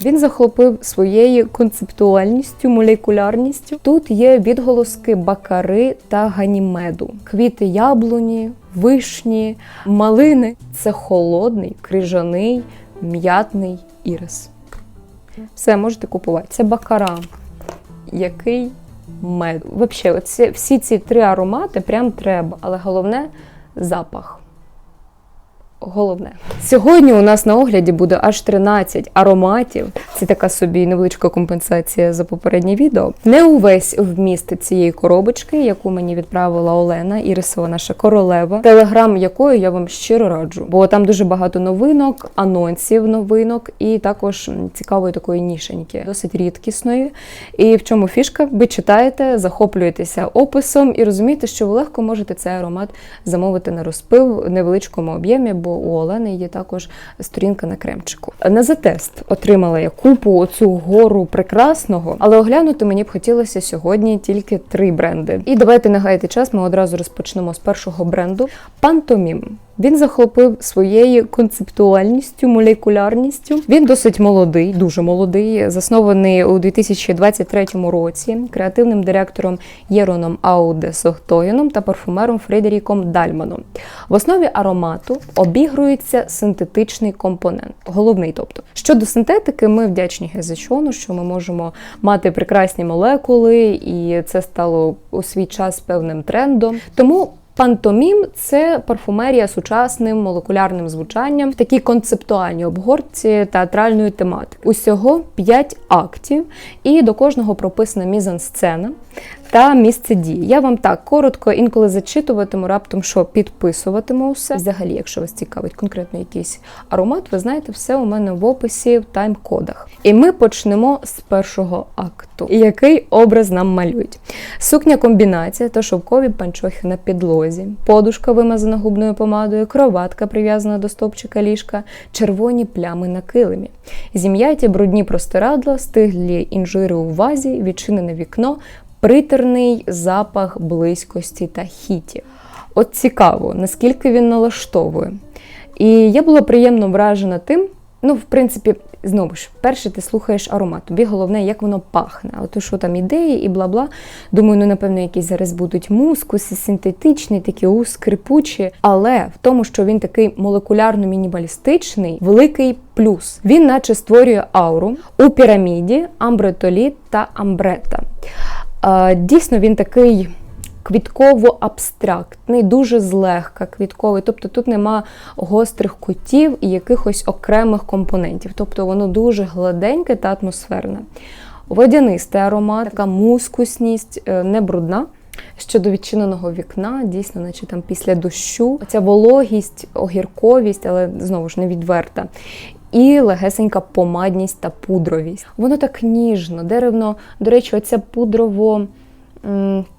Він захопив своєю концептуальністю, молекулярністю. Тут є відголоски бакари та ганімеду, квіти яблуні, вишні, малини. Це холодний, крижаний, м'ятний ірис. Все можете купувати. Це бакара. Який мед. Взагалі, всі ці три аромати прям треба, але головне запах. Головне. Сьогодні у нас на огляді буде аж 13 ароматів. Це така собі невеличка компенсація за попереднє відео. Не увесь вміст цієї коробочки, яку мені відправила Олена, Ірисова наша королева, телеграм якої я вам щиро раджу, бо там дуже багато новинок, анонсів новинок і також цікавої такої нішеньки, досить рідкісної. І в чому фішка? Ви читаєте, захоплюєтеся описом і розумієте, що ви легко можете цей аромат замовити на розпив в невеличкому об'ємі, бо у Олени є також сторінка на кремчику. На затест отримала я купу оцю гору прекрасного, але оглянути мені б хотілося сьогодні тільки три бренди. І давайте не гаяти час. Ми одразу розпочнемо з першого бренду Пантомім. Він захопив своєю концептуальністю, молекулярністю. Він досить молодий, дуже молодий, заснований у 2023 році креативним директором Єроном Ауде Сохтоєном та парфумером Фредеріком Дальманом. В основі аромату обігрується синтетичний компонент, головний. Тобто, щодо синтетики, ми вдячні Гезечону, що ми можемо мати прекрасні молекули, і це стало у свій час певним трендом. Тому Пантомім це парфумерія сучасним молекулярним звучанням в такій концептуальній обгортці театральної тематики. Усього 5 актів, і до кожного прописана мізансцена та місце дії. Я вам так коротко інколи зачитуватиму, раптом що підписуватиму усе. Взагалі, якщо вас цікавить конкретно якийсь аромат, ви знаєте, все у мене в описі в тайм-кодах. І ми почнемо з першого акту. Який образ нам малюють? Сукня комбінація та шовкові панчохи на підлозі, подушка вимазана губною помадою, кроватка прив'язана до стопчика ліжка, червоні плями на килимі. Зім'яті брудні простирадла, стиглі інжири у вазі, відчинене вікно, притерний запах близькості та хіті. От цікаво, наскільки він налаштовує. І я була приємно вражена тим, ну, в принципі, знову ж, перше ти слухаєш аромат, тобі головне, як воно пахне. То, що там ідеї і бла-бла. Думаю, ну, напевно, якісь зараз будуть мускуси, синтетичні, такі у скрипучі. Але в тому, що він такий молекулярно-мінімалістичний, великий плюс. Він наче створює ауру у піраміді, амбретоліт та амбрета. Дійсно, він такий квітково-абстрактний, дуже злегка квітковий. Тобто тут нема гострих кутів і якихось окремих компонентів. Тобто воно дуже гладеньке та атмосферне. Водянистий аромат, така мускусність, е, не брудна. Щодо відчиненого вікна, дійсно, наче там після дощу, ця вологість, огірковість, але знову ж не відверта. І легесенька помадність та пудровість. Воно так ніжно, деревно. До речі, оця пудрово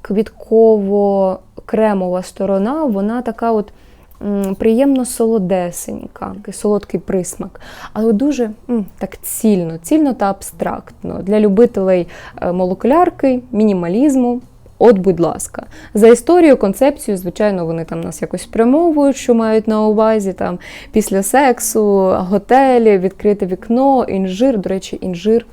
квітково кремова сторона, вона така от приємно солодесенька, солодкий присмак, але дуже так цільно, цільно та абстрактно. Для любителей е, молекулярки, мінімалізму. От, будь ласка, за історію, концепцію, звичайно, вони там нас якось спрямовують, що мають на увазі там після сексу, готелі, відкрите вікно, інжир. До речі, інжир.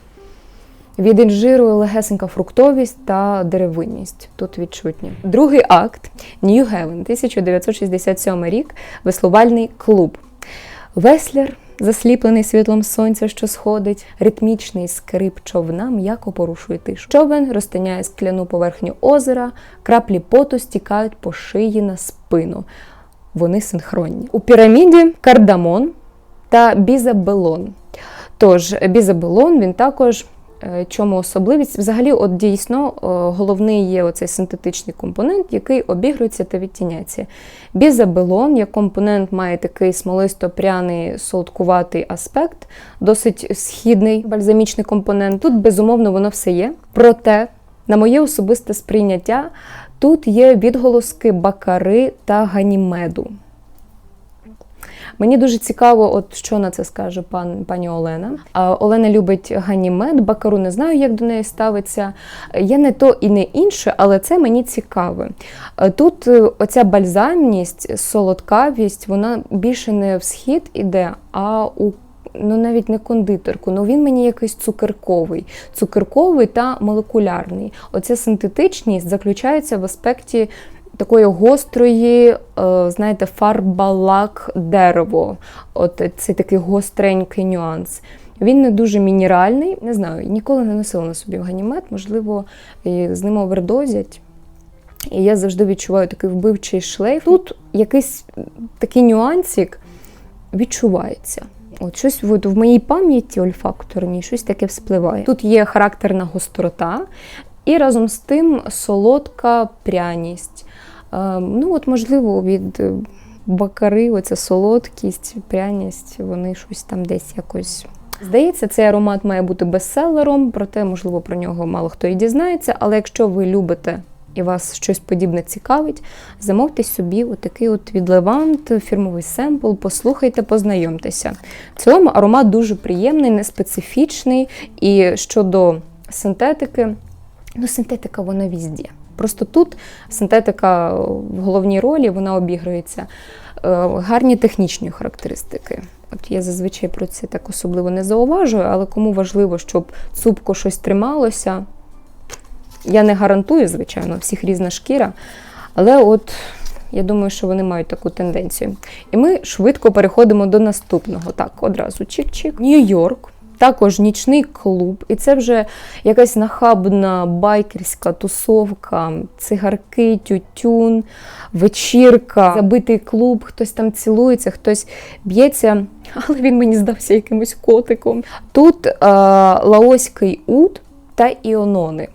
Від інжиру легесенька фруктовість та деревинність. Тут відчутні. Другий акт Heaven, 1967 рік, веслувальний клуб. Веслер, засліплений світлом сонця, що сходить, ритмічний скрип човна м'яко порушує тишу. Човен розтиняє скляну поверхню озера, краплі поту стікають по шиї на спину. Вони синхронні. У піраміді кардамон та бізабелон. Тож бізабелон він також. Е, Чому особливість? Взагалі, от дійсно, е, головний є оцей синтетичний компонент, який обігрується та відтіняється. Бізабелон, як компонент, має такий смолисто-пряний солодкуватий аспект, досить східний бальзамічний компонент. Тут, безумовно, воно все є. Проте, на моє особисте сприйняття, тут є відголоски бакари та ганімеду. Мені дуже цікаво, от що на це скаже пан пані Олена. Олена любить ганімед, бакару не знаю, як до неї ставиться. Є не то і не інше, але це мені цікаве. Е, Тут е, оця бальзамність, солодкавість, вона більше не в схід іде, а у ну навіть не кондитерку, ну він мені якийсь цукерковий, цукерковий та молекулярний. Оця синтетичність заключається в аспекті такої гострої, е, знаєте, фарба лак дерево. От цей такий гостренький нюанс. Він не дуже мінеральний, не знаю, ніколи не носила на собі ганімет, можливо, з ним овердозять. І я завжди відчуваю такий вбивчий шлейф. Тут якийсь такий нюансик відчувається. От щось от в моїй пам'яті ольфакторній, щось таке вспливає. Тут є характерна гострота, і разом з тим солодка пряність. Е, ну, от, можливо, від е, бакари, оця солодкість, пряність, вони щось там десь якось. Здається, цей аромат має бути бестселером, проте, можливо, про нього мало хто і дізнається. Але якщо ви любите і вас щось подібне цікавить, замовте собі отакий от від Levant, фірмовий семпл, послухайте, познайомтеся. В цілому аромат дуже приємний, неспецифічний. І щодо синтетики, ну, синтетика вона візді. Просто тут синтетика в головній ролі вона обігрується. Е, Гарні технічні характеристики. От я зазвичай про це так особливо не зауважую, але кому важливо, щоб цупко щось трималося. Я не гарантую, звичайно, всіх різна шкіра. Але от я думаю, що вони мають таку тенденцію. І ми швидко переходимо до наступного. Так, одразу чик-чик. Нью-Йорк. Також нічний клуб, і це вже якась нахабна байкерська тусовка, цигарки, тютюн, вечірка, забитий клуб, хтось там цілується, хтось б'ється, але він мені здався якимось котиком. Тут е, лаоський уд та іонони.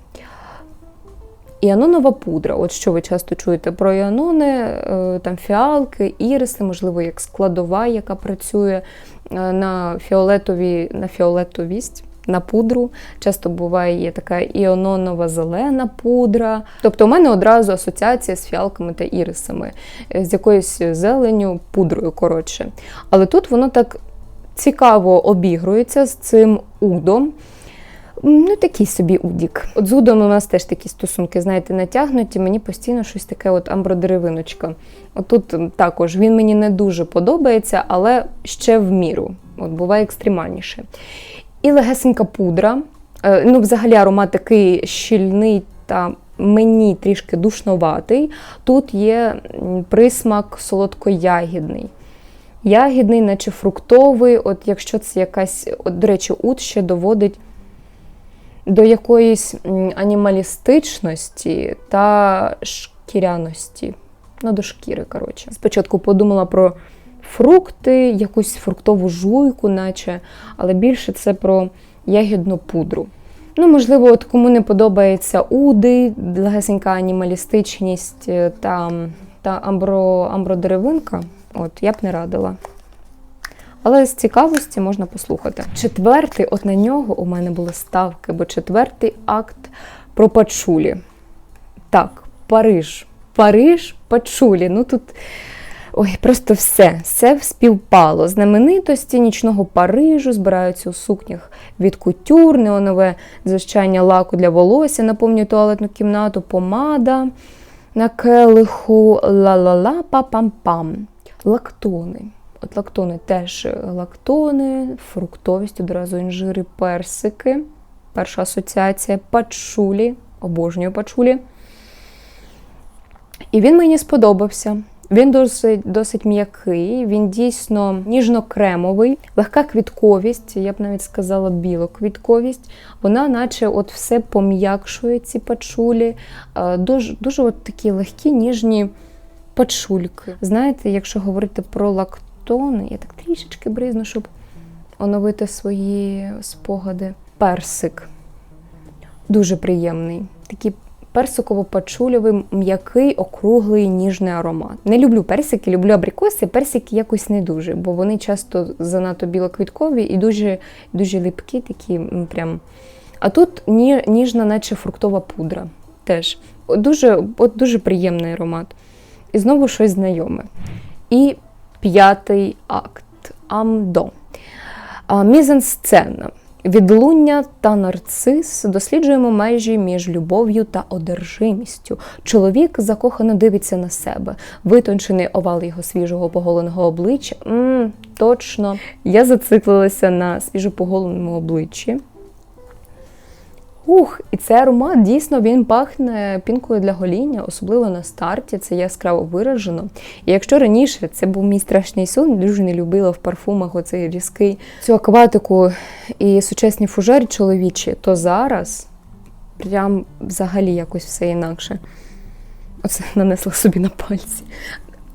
Іанонова пудра. От що ви часто чуєте про іанони, е, там фіалки, іриси, можливо, як складова, яка працює на фіолетові, на фіолетовість. На пудру, часто буває така іононова зелена пудра. Тобто, у мене одразу асоціація з фіалками та ірисами, е, з якоюсь зеленю, пудрою, коротше. Але тут воно так цікаво обігрується з цим удом. Ну, такий собі удік. От з у нас теж такі стосунки, знаєте, натягнуті. Мені постійно щось таке, от амбродеревиночка. Отут також він мені не дуже подобається, але ще в міру. От буває екстремальніше. І легесенька пудра. Е, Ну, взагалі, аромат такий щільний та мені трішки душноватий. Тут є присмак солодкоягідний. Ягідний, наче фруктовий, от якщо це якась, от, до речі, ут ще доводить до якоїсь анімалістичності та шкіряності. Ну, до шкіри, коротше. Спочатку подумала про фрукти, якусь фруктову жуйку, наче, але більше це про ягідну пудру. Ну, можливо, от кому не подобається уди, легесенька анімалістичність е, та та амбро, амбродеревинка, от я б не радила. Але з цікавості можна послухати. Четвертий, от на нього у мене були ставки, бо четвертий акт про пачулі. Так, Париж. Париж, пачулі. Ну тут. Ой, просто все, все співпало. Знаменитості нічного Парижу збираються у сукнях від кутюр, неонове звичайне лаку для волосся, наповнює туалетну кімнату, помада на келиху, ла-ла-ла, па-пам-пам. Лактони. От лактони теж лактони, фруктовість, одразу інжири, персики. Перша асоціація пачулі, обожнюю пачулі. І він мені сподобався. Він досить досить м'який, він дійсно ніжно-кремовий, легка квітковість, я б навіть сказала, білоквітковість. Вона, наче, от все пом'якшує ці пачулі. Дуже дуже от такі легкі, ніжні пачульки. Знаєте, якщо говорити про лактони, я так трішечки бризну, щоб оновити свої спогади. Персик дуже приємний. Такий персиково-пачульовий, м'який, округлий, ніжний аромат. Не люблю персики, люблю абрикоси. Персики якось не дуже, бо вони часто занадто білоквіткові і дуже дуже липкі, такі прям. А тут ніжна, наче фруктова пудра. Теж дуже, от дуже приємний аромат. І знову щось знайоме. І п'ятий акт Амдо. Мізансцена. Відлуння та нарцис досліджуємо межі між любов'ю та одержимістю. Чоловік закохано дивиться на себе, витончений овал його свіжого поголеного обличчя. м точно. Я зациклилася на свіжопоголеному обличчі. Ух, і цей аромат дійсно він пахне пінкою для гоління, особливо на старті. Це яскраво виражено. І якщо раніше це був мій страшний сон, дуже не любила в парфумах оцей різкий цю акватику і сучасні фужери чоловічі, то зараз прям взагалі якось все інакше. Оце нанесла собі на пальці.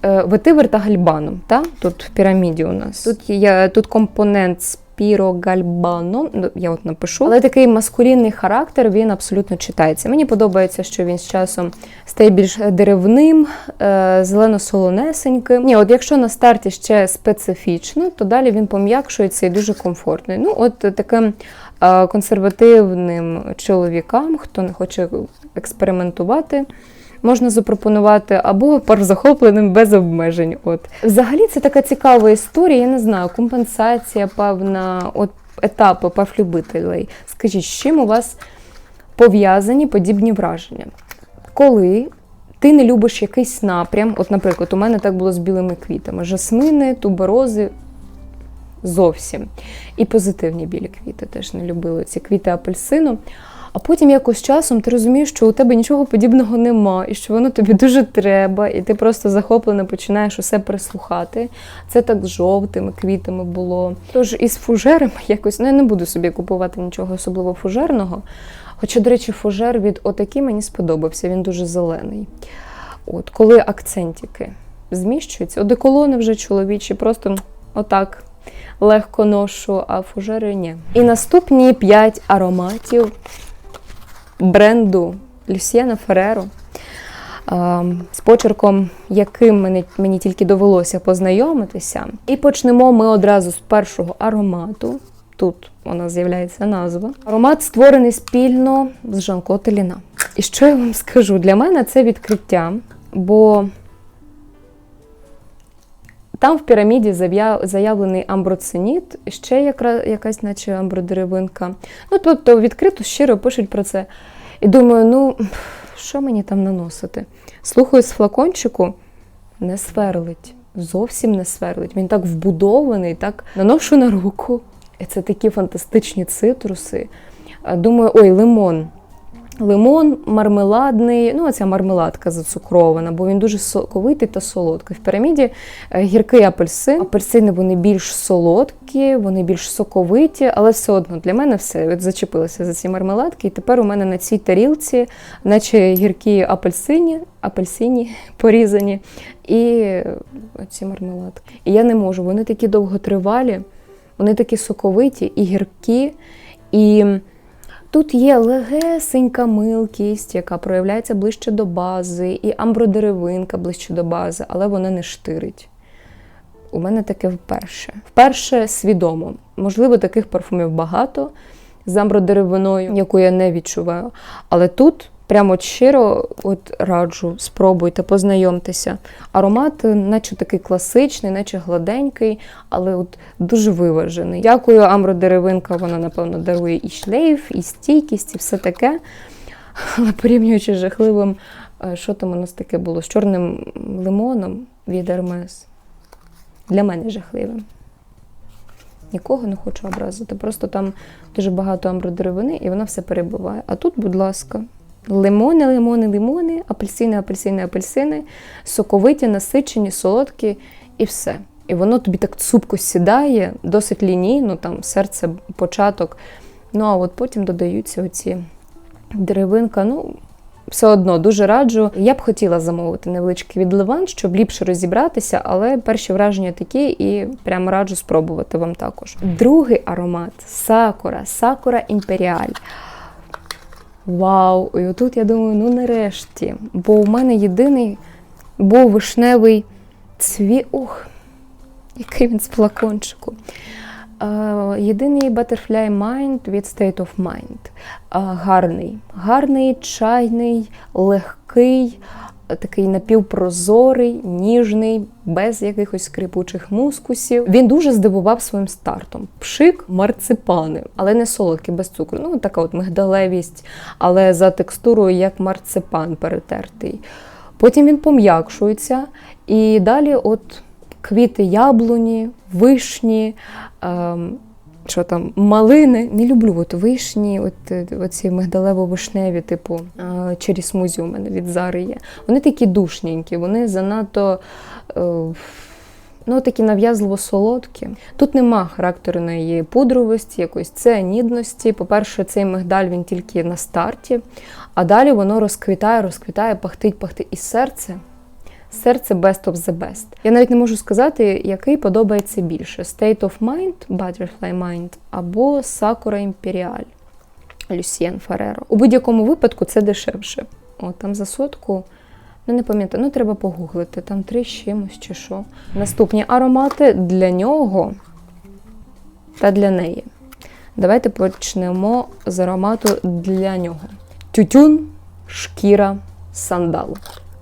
Е, Ветивер та гальбаном. Та? Тут в піраміді у нас. Тут є тут компонент спірогальбаном. Ну, Я от напишу. Але такий маскулінний характер він абсолютно читається. Мені подобається, що він з часом стає більш деревним, е, зелено-солонесеньким. Ні, от якщо на старті ще специфічно, то далі він пом'якшується і дуже комфортний. Ну, от таким е, консервативним чоловікам, хто не хоче експериментувати можна запропонувати або пар захопленим без обмежень. От взагалі це така цікава історія. Я не знаю, компенсація, певна, от етапи парфлюбителей. Скажіть, з чим у вас пов'язані подібні враження? Коли ти не любиш якийсь напрям, от, наприклад, у мене так було з білими квітами: жасмини, туберози. Зовсім. І позитивні білі квіти теж не любили ці квіти апельсину. А потім якось часом ти розумієш, що у тебе нічого подібного нема, і що воно тобі дуже треба, і ти просто захоплено починаєш усе прислухати. Це так з жовтими квітами було. Тож із фужерами якось ну, я не буду собі купувати нічого особливо фужерного. Хоча, до речі, фужер від отакий мені сподобався, він дуже зелений. От, Коли акцентики зміщуються, одеколони вже чоловічі, просто отак легко ношу, а фужери ні. І наступні 5 ароматів бренду Люсьєна Фереро, з почерком, яким мені, мені тільки довелося познайомитися. І почнемо ми одразу з першого аромату. Тут нас з'являється назва. Аромат створений спільно з Жанко Теліна. І що я вам скажу? Для мене це відкриття, бо там в піраміді заявлений амброциніт, ще якась, наче амбродеревинка. Ну, тобто, відкрито, щиро пишуть про це. І думаю, ну, що мені там наносити? Слухаю з флакончику, не сверлить, зовсім не сверлить. Він так вбудований, так наношу на руку. І це такі фантастичні цитруси. Думаю, ой, лимон. Лимон мармеладний, ну оця мармеладка зацукрована, бо він дуже соковитий та солодкий. В піраміді е, гіркий апельсин. Апельсини вони більш солодкі, вони більш соковиті, але все одно для мене все зачепилося за ці мармеладки. І тепер у мене на цій тарілці, наче гіркі апельсині, апельсині порізані, і ці мармеладки. І я не можу. Вони такі довготривалі, вони такі соковиті і гіркі. і... Тут є легесенька милкість, яка проявляється ближче до бази, і амбродеревинка ближче до бази, але вона не штирить. У мене таке вперше. Вперше свідомо. Можливо, таких парфумів багато з амбродеревиною, яку я не відчуваю. Але тут Прямо от щиро от раджу, спробуйте, познайомтеся. Аромат, наче такий класичний, наче гладенький, але от дуже виважений. Дякую, Амро Деревинка, вона, напевно, дарує і шлейф, і стійкість, і все таке. Але порівнюючи з жахливим, е, що там у нас таке було? З чорним лимоном від Ермес. Для мене жахливим. Нікого не хочу образити. Просто там дуже багато амбродеревини, і вона все перебуває. А тут, будь ласка. Лимони, лимони, лимони, апельсини, апельсини, апельсини, соковиті, насичені, солодкі і все. І воно тобі так цупко сідає, досить лінійно, там серце, початок. Ну, а от потім додаються оці деревинка. Ну, все одно дуже раджу. Я б хотіла замовити невеличкий відливан, щоб ліпше розібратися, але перші враження такі, і прямо раджу спробувати вам також. Другий аромат сакура, сакура імперіаль. Вау! І отут я думаю, ну нарешті. Бо у мене єдиний був вишневий цві. Ух, який він з флакончику. Uh, єдиний Butterfly Mind від State of Mind. Uh, гарний. Гарний, чайний, легкий, такий напівпрозорий, ніжний, без якихось скрипучих мускусів. Він дуже здивував своїм стартом. Пшик марципани, але не солодкий, без цукру. Ну, така от мигдалевість, але за текстурою як марципан перетертий. Потім він пом'якшується, і далі от квіти яблуні, вишні. Ем, що там, малини. Не люблю от вишні, от, е, оці мигдалево-вишневі, типу чері смузі у мене від Зари є. Вони такі душненькі, вони занадто. е, Ну, такі нав'язливо солодкі. Тут нема характерної пудровості, якоїсь цианідності. По-перше, цей мигдаль він тільки на старті, а далі воно розквітає, розквітає, пахтить, пахтить. І серце серце best of the best. Я навіть не можу сказати, який подобається більше: State of Mind, Butterfly Mind або Sakura Imperial Lucien Ferrero. У будь-якому випадку це дешевше. О, там за сотку. Ну, не пам'ятаю, ну треба погуглити, там три з чимось чи що. Наступні аромати для нього та для неї. Давайте почнемо з аромату для нього. Тютюн, шкіра, сандал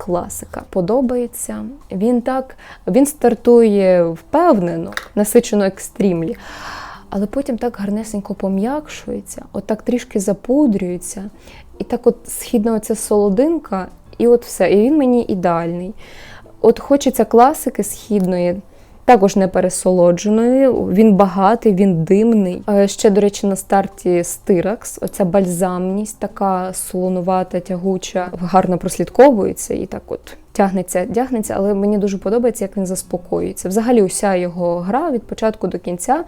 класика. Подобається. Він так він стартує впевнено, насичено екстрімлі, але потім так гарнесенько пом'якшується, от трішки запудрюється, і так от східна оця солодинка, і от все. І він мені ідеальний. От хочеться класики східної. Також не пересолодженою, він багатий, він димний. Ще, до речі, на старті стиракс, оця бальзамність, така солонувата, тягуча, гарно прослідковується і так от тягнеться, тягнеться, але мені дуже подобається, як він заспокоюється. Взагалі, уся його гра від початку до кінця.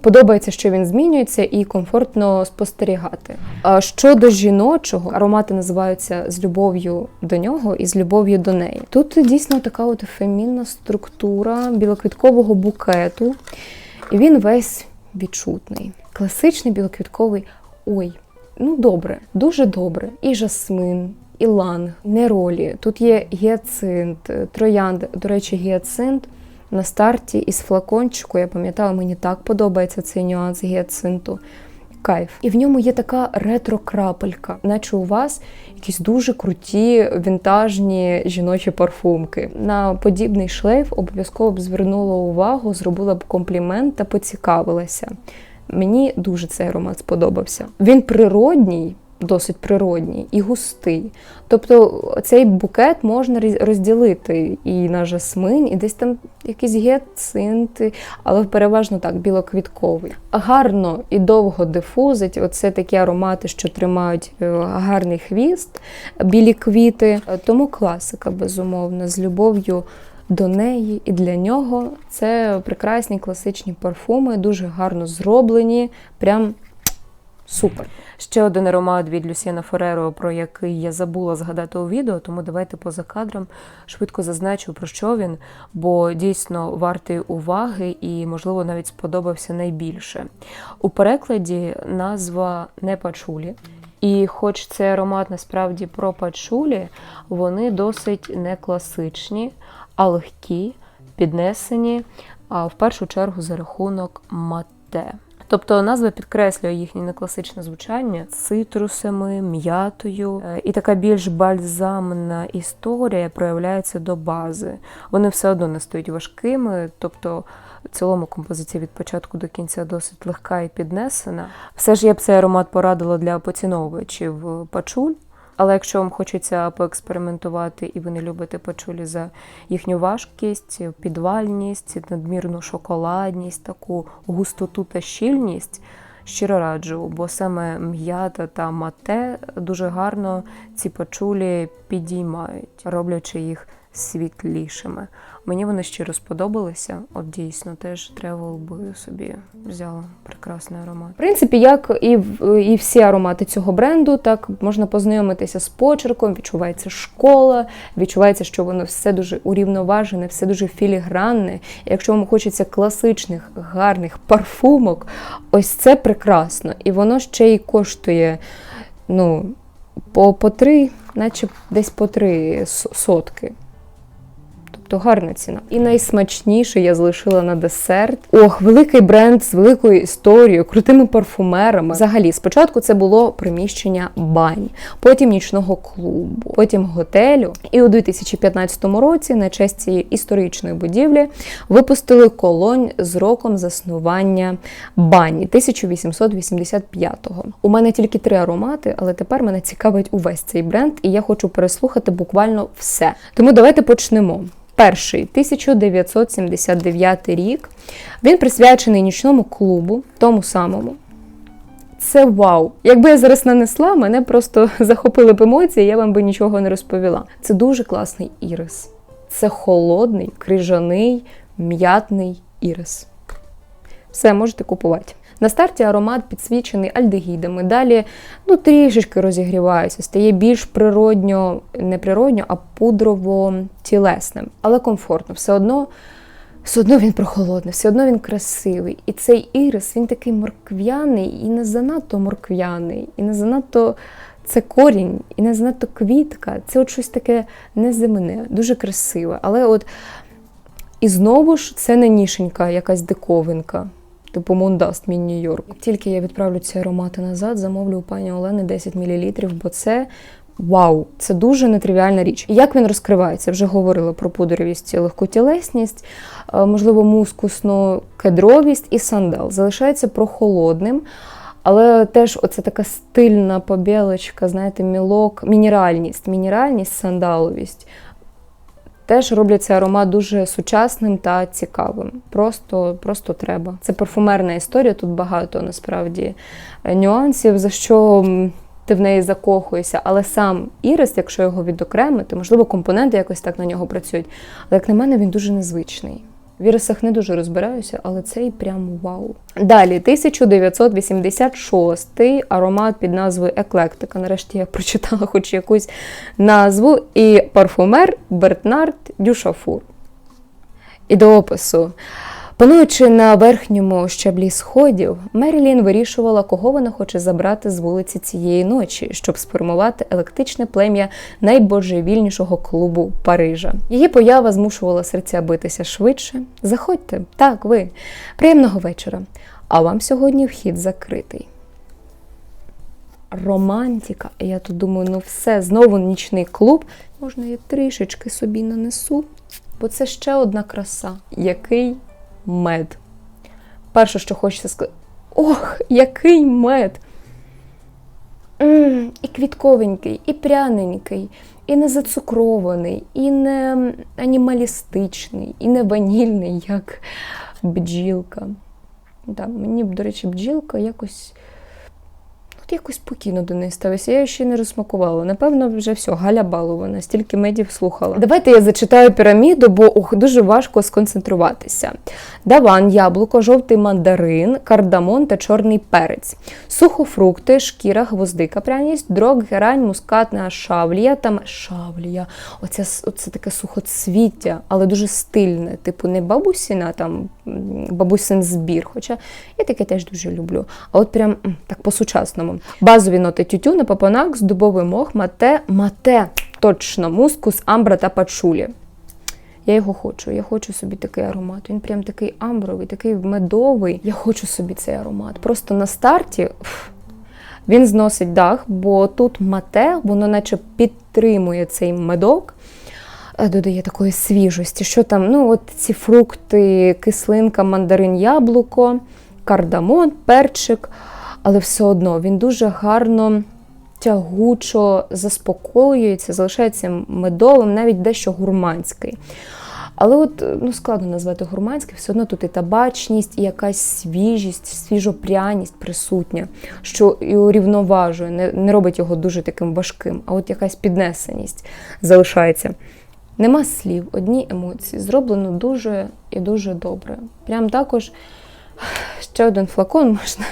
Подобається, що він змінюється і комфортно спостерігати. А щодо жіночого, аромати називаються з любов'ю до нього і з любов'ю до неї. Тут дійсно така от фемінна структура білоквіткового букету, і він весь відчутний. Класичний білоквітковий ой. Ну, добре, дуже добре. І жасмин, і ланг, неролі. Тут є гіацинт, троянд. До речі, гіацинт на старті із флакончику. Я пам'ятала, мені так подобається цей нюанс гіацинту. Кайф. І в ньому є така ретро-крапелька, наче у вас якісь дуже круті вінтажні жіночі парфумки. На подібний шлейф обов'язково б звернула увагу, зробила б комплімент та поцікавилася. Мені дуже цей аромат сподобався. Він природній, досить природній і густий. Тобто цей букет можна розділити і на жасмин, і десь там якісь гіацинти, але переважно так, білоквітковий. Гарно і довго дифузить. Оце такі аромати, що тримають е, гарний хвіст, білі квіти. Тому класика, безумовно, з любов'ю. До неї і для нього це прекрасні класичні парфуми, дуже гарно зроблені, прям супер. Ще один аромат від Люсіна Фереро, про який я забула згадати у відео, тому давайте поза кадром швидко зазначу, про що він, бо дійсно вартий уваги і, можливо, навіть сподобався найбільше. У перекладі назва не пачулі. І хоч цей аромат насправді про пачулі, вони досить не класичні, а легкі, піднесені, а в першу чергу за рахунок мате. Тобто назва підкреслює їхнє некласичне звучання цитрусами, м'ятою, е, і така більш бальзамна історія проявляється до бази. Вони все одно не стають важкими, тобто в цілому композиція від початку до кінця досить легка і піднесена. Все ж я б цей аромат порадила для поціновувачів пачуль. Але якщо вам хочеться поекспериментувати і ви не любите пачулі за їхню важкість, підвальність, надмірну шоколадність, таку густоту та щільність, щиро раджу, бо саме м'ята та мате дуже гарно ці пачулі підіймають, роблячи їх світлішими. Мені вони щиро сподобалися. От дійсно теж тревел би собі взяла прекрасний аромат. В принципі, як і і всі аромати цього бренду, так можна познайомитися з почерком, відчувається школа, відчувається, що воно все дуже урівноважене, все дуже філігранне. Якщо вам хочеться класичних, гарних парфумок, ось це прекрасно. І воно ще й коштує, ну, по, по три, наче десь по три сотки. То гарна ціна. І найсмачніше я залишила на десерт. Ох, великий бренд з великою історією, крутими парфумерами. Взагалі, спочатку це було приміщення бань, потім нічного клубу, потім готелю. І у 2015 році на честь цієї історичної будівлі випустили колонь з роком заснування бані 1885-го. У мене тільки три аромати, але тепер мене цікавить увесь цей бренд, і я хочу переслухати буквально все. Тому давайте почнемо. Перший 1979 рік. Він присвячений нічному клубу, тому самому. Це вау! Якби я зараз нанесла, мене просто захопили б емоції, я вам би нічого не розповіла. Це дуже класний ірис. Це холодний, крижаний, м'ятний ірис. Все, можете купувати. На старті аромат підсвічений альдегідами. Далі ну, трішечки розігрівається, стає більш природньо, не природньо, а пудрово-тілесним, але комфортно. Все одно все одно він прохолодний, все одно він красивий. І цей ірис він такий моркв'яний і не занадто моркв'яний, і не занадто це корінь, і не занадто квітка. Це от щось таке неземне, дуже красиве. Але от і знову ж це не нішенька, якась диковинка. Типу Мондаст мій Нью-Йорк. Тільки я відправлю ці аромати назад, замовлю у пані Олени 10 мл, бо це вау! Це дуже нетривіальна річ. Як він розкривається? Вже говорила про пудровість, легкотілесність, е, можливо, мускусну кедровість і сандал. Залишається прохолодним. Але теж оце така стильна побілочка, знаєте, мілок, мінеральність, мінеральність, сандаловість теж роблять цей аромат дуже сучасним та цікавим. Просто просто треба. Це парфумерна історія, тут багато насправді нюансів, за що ти в неї закохуєшся, але сам ірис, якщо його відокремити, можливо, компоненти якось так на нього працюють. Але як на мене, він дуже незвичний. В ірисах не дуже розбираюся, але цей прям вау. Далі, 1986 аромат під назвою Еклектика. Нарешті я прочитала хоч якусь назву. І парфумер Бертнард Дюшафур. І до опису. Пануючи на верхньому щаблі сходів, Мерілін вирішувала, кого вона хоче забрати з вулиці цієї ночі, щоб сформувати електричне плем'я найбожевільнішого клубу Парижа. Її поява змушувала серця битися швидше. Заходьте, так, ви. Приємного вечора. А вам сьогодні вхід закритий. Романтика. Я тут думаю, ну все, знову нічний клуб. Можна я трішечки собі нанесу, бо це ще одна краса. Який мед. Перше, що хочеться сказати, ох, який мед! М -м, і квітковенький, і пряненький, і не зацукрований, і не анімалістичний, і не ванільний, як бджілка. Да, мені, до речі, бджілка якось От якось спокійно до неї ставився. Я її ще не розсмакувала. Напевно, вже все, Галя балована, стільки медів слухала. Давайте я зачитаю піраміду, бо ух, дуже важко сконцентруватися. Даван, яблуко, жовтий мандарин, кардамон та чорний перець, сухофрукти, шкіра, гвоздика, пряність, дрог, герань, мускатна шавлія там шавлія. Оце, оце таке сухоцвіття, але дуже стильне. Типу, не бабусіна, там бабусин збір. Хоча я таке теж дуже люблю. А от прям так по-сучасному. Базові ноти тютюна, папанак, дубовий мох, мате, мате, точно, мускус, амбра та пачулі. Я його хочу. Я хочу собі такий аромат. Він прям такий амбровий, такий медовий. Я хочу собі цей аромат. Просто на старті він зносить дах, бо тут мате, воно наче підтримує цей медок. Е, додає такої свіжості. Що там? Ну, от ці фрукти, кислинка, мандарин, яблуко, кардамон, перчик але все одно він дуже гарно. Тягучо заспокоюється, залишається медовим, навіть дещо гурманський. Але от ну складно назвати гурманський, все одно тут і табачність, і якась свіжість, свіжопряність присутня, що і урівноважує, не, не робить його дуже таким важким, а от якась піднесеність залишається. Нема слів, одні емоції. Зроблено дуже і дуже добре. Прям також ще один флакон можна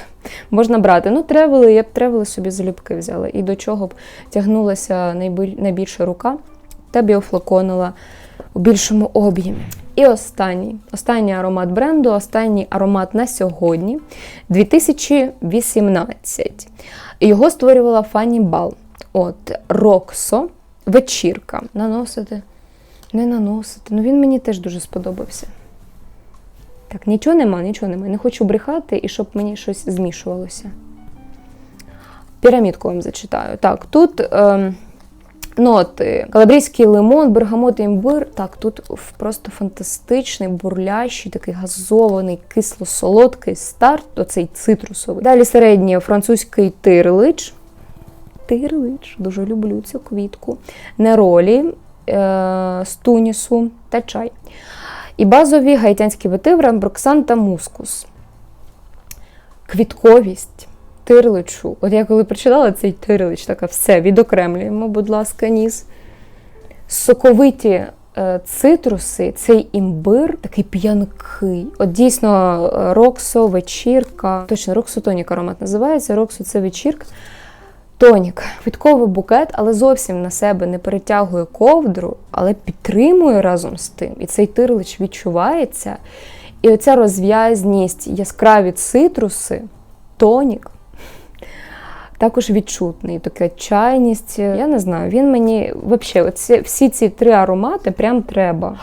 можна брати. Ну, тревели, я б тревели собі залюбки взяла. І до чого б тягнулася найбільша рука, та б я офлаконила у більшому об'ємі. І останній останній аромат бренду, останній аромат на сьогодні 2018. Його створювала Фанні Бал. От, Роксо, вечірка. Наносити Не наносити. Ну він мені теж дуже сподобався. Так, нічого нема, нічого нема. Не хочу брехати і щоб мені щось змішувалося. Пірамідку вам зачитаю. Так, тут ем, ноти. Калабрійський лимон, бергамот імбир. Так, тут просто фантастичний, бурлящий, такий газований, кисло-солодкий старт, оцей цитрусовий. Далі середній французький тирлич. Тирлич, дуже люблю цю квітку. Неролі е, з тунісу та чай. І базові гаїтянські ветиври, броксан та мускус. Квітковість тирличу. От я коли прочитала цей тирлич, така все, відокремлюємо, будь ласка, ніс. Соковиті е, цитруси, цей імбир такий п'янкий. От дійсно е, Роксо, вечірка. Точно, Роксо тонік аромат називається. Роксо це вечірка. Тонік, квітковий букет, але зовсім на себе не перетягує ковдру, але підтримує разом з тим. І цей тирлич відчувається. І оця розв'язність, яскраві цитруси, тонік. Також відчутний, така чайність. Я не знаю, він мені взагалі, оці, всі ці три аромати прям треба.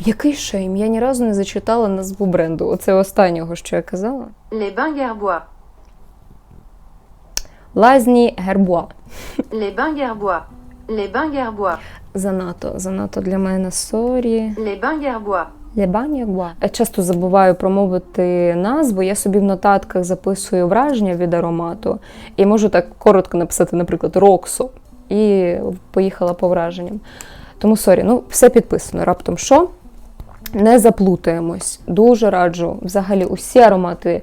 Який шейм? Я ні разу не зачитала назву бренду. Оце останнього, що я казала. Les. Лазні Гербуа. Les bains Gerbois. Les bains Gerbois. Занадто, занадто для мене сорі. Les bains Gerbois. Лебані Я часто забуваю промовити назву. Я собі в нотатках записую враження від аромату і можу так коротко написати, наприклад, Роксо. І поїхала по враженням. Тому сорі, ну все підписано. Раптом що? Не заплутаємось. Дуже раджу взагалі усі аромати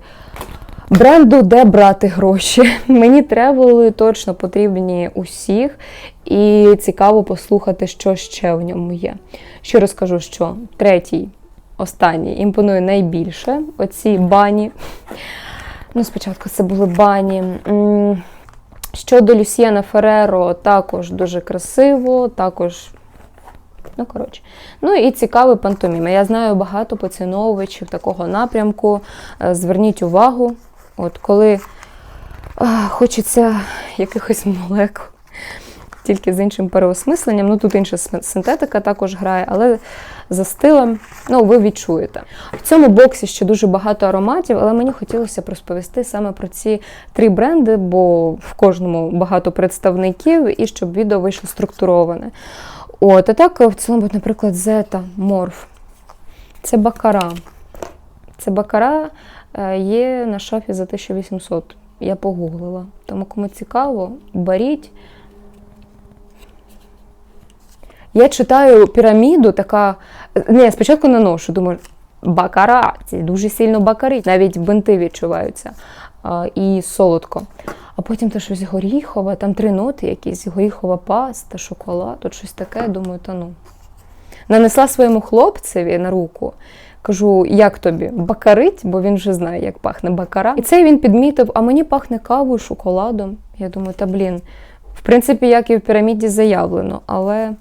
бренду, де брати гроші. Мені требували точно потрібні усіх, і цікаво послухати, що ще в ньому є. Ще розкажу, що третій, останній імпонує найбільше. Оці бані. Ну, спочатку це були бані. Щодо Люсьєна Фереро, також дуже красиво, також. Ну, коротше. Ну і цікавий пантоміма. Я знаю багато поціновувачів такого напрямку. Е, Зверніть увагу, от коли а, хочеться якихось молекул, тільки з іншим переосмисленням. Ну тут інша синтетика також грає, але за стилем, ну, ви відчуєте. В цьому боксі ще дуже багато ароматів, але мені хотілося б розповісти саме про ці три бренди, бо в кожному багато представників, і щоб відео вийшло структуроване. От, а так, в цілому, наприклад, Зета, Морф. Це бакара. Це бакара є на шафі за 1800. Я погуглила. Тому кому цікаво, беріть. Я читаю піраміду, така. Не, спочатку наношу, думаю, бакара, це дуже сильно бакарить. Навіть бинти відчуваються. І солодко. А потім те щось горіхове, там три ноти якісь, горіхова паста, шоколад, от щось таке, думаю, та ну. Нанесла своєму хлопцеві на руку. Кажу, як тобі? Бакарить, бо він вже знає, як пахне бакара. І цей він підмітив, а мені пахне кавою, шоколадом. Я думаю, та блін, в принципі, як і в піраміді заявлено, але.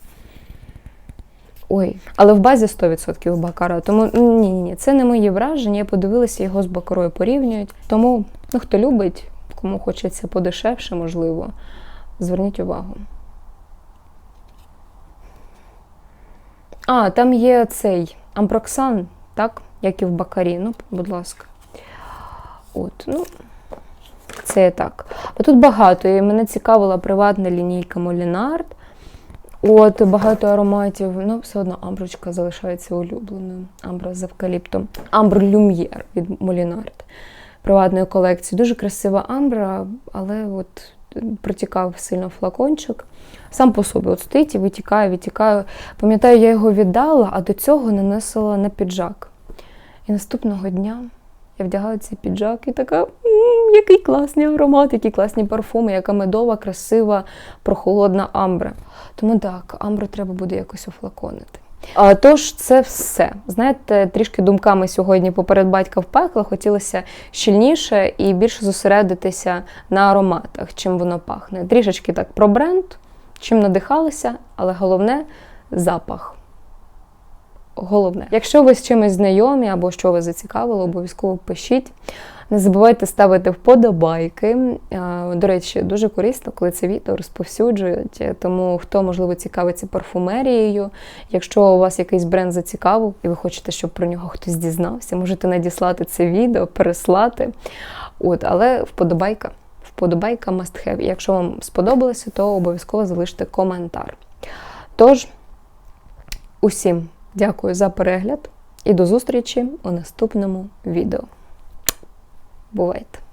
Ой, але в базі 100% бакара. Тому ні, ні, ні, це не мої враження. Я подивилася, його з бакарою порівнюють. Тому, ну хто любить, кому хочеться подешевше, можливо, зверніть увагу. А, там є цей ампроксан, так? Як і в бакарі. Ну, будь ласка. От, ну, це так. А тут багато. І мене цікавила приватна лінійка Молінард. От багато ароматів, ну все одно амброчка залишається улюбленою. Амбра з евкаліптом. Амбр Люм'єр від Молінард приватної колекції. Дуже красива амбра, але от протікав сильно флакончик. Сам по собі от стоїть і витікає, витікає. Пам'ятаю, я його віддала, а до цього нанесла на піджак. І наступного дня я вдягаю цей піджак і така, «М, який класний аромат, які класні парфуми, яка медова, красива, прохолодна амбра. Тому так, амбру треба буде якось офлаконити. А, Тож це все. Знаєте, трішки думками сьогодні поперед батька в пекло хотілося щільніше і більше зосередитися на ароматах, чим воно пахне. Трішечки так про бренд, чим надихалися, але головне запах. Головне. Якщо ви з чимось знайомі або що вас зацікавило, обов'язково пишіть. Не забувайте ставити вподобайки. Е, До речі, дуже корисно, коли це відео розповсюджують. Тому хто можливо цікавиться парфумерією. Якщо у вас якийсь бренд зацікавив і ви хочете, щоб про нього хтось дізнався, можете надіслати це відео, переслати. От, але вподобайка. Вподобайка must have. І якщо вам сподобалося, то обов'язково залиште коментар. Тож, усім дякую за перегляд і до зустрічі у наступному відео. Бувайте!